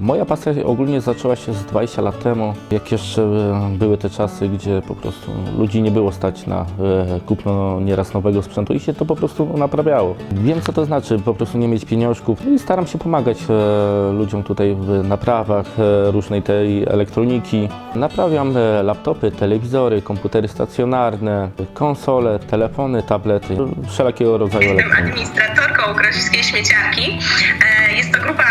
Moja pasja ogólnie zaczęła się z 20 lat temu, jak jeszcze e, były te czasy, gdzie po prostu ludzi nie było stać na e, kupno nieraz nowego sprzętu i się to po prostu naprawiało. Wiem co to znaczy po prostu nie mieć pieniążków i staram się pomagać e, ludziom tutaj w naprawach różnej tej elektroniki. Naprawiam laptopy, telewizory, komputery stacjonarne, konsole, telefony, tablety, wszelakiego rodzaju Jestem elektroniki. administratorką Grodziskiej Śmieciarki. Jest to grupa,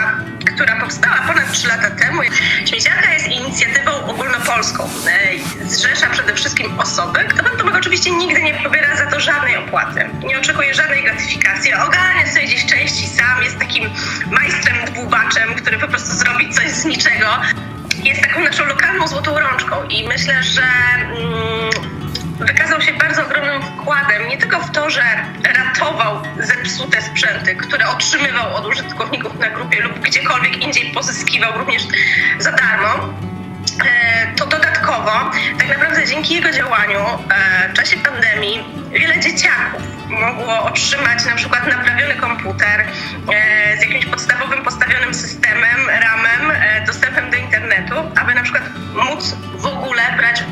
która powstała ponad 3 lata temu. Śmieciarka jest inicjatywą ogólnopolską. E, Zrzesza przede wszystkim osoby, kto Tomek oczywiście nigdy nie pobiera za to żadnej opłaty. Nie oczekuje żadnej gratyfikacji. Ogarnia sobie gdzieś części sam, jest takim majstrem dwubaczem, który po prostu zrobi coś z niczego. Jest taką naszą lokalną złotą rączką i myślę, że mm, wykazał się bardzo wkładem nie tylko w to, że ratował zepsute sprzęty, które otrzymywał od użytkowników na grupie lub gdziekolwiek indziej pozyskiwał również za darmo. E, To dodatkowo, tak naprawdę dzięki jego działaniu e, w czasie pandemii wiele dzieciaków mogło otrzymać na przykład naprawiony komputer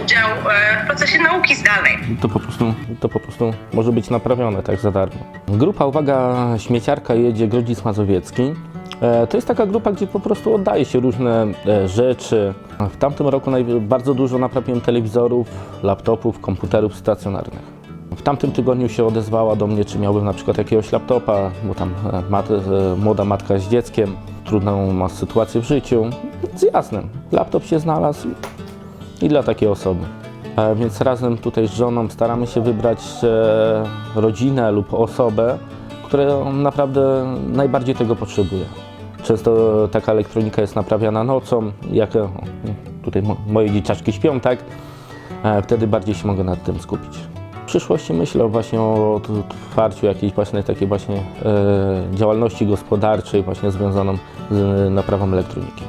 udział e, w procesie nauki zdalnej. to po prostu, to po prostu może być naprawione tak za darmo. Grupa Uwaga Śmieciarka jedzie Grodzic Mazowiecki. E, To jest taka grupa, gdzie po prostu oddaje się różne e, rzeczy. W tamtym roku bardzo dużo naprawiłem telewizorów, laptopów, komputerów stacjonarnych. W tamtym tygodniu się odezwała do mnie, czy miałbym na przykład jakiegoś laptopa, bo tam mat, młoda matka z dzieckiem, trudną ma sytuację w życiu. Więc jasne, laptop się znalazł i dla takiej osoby. E, Więc razem tutaj z żoną staramy się wybrać e, rodzinę lub osobę, która naprawdę najbardziej tego potrzebuje. Często taka elektronika jest naprawiana nocą, jak e, tutaj mo- moje dzieciaczki śpią, tak? Wtedy bardziej się mogę nad tym skupić. W przyszłości myślę właśnie o otwarciu jakiejś właśnie takiej właśnie działalności gospodarczej właśnie związaną z naprawą elektroniki.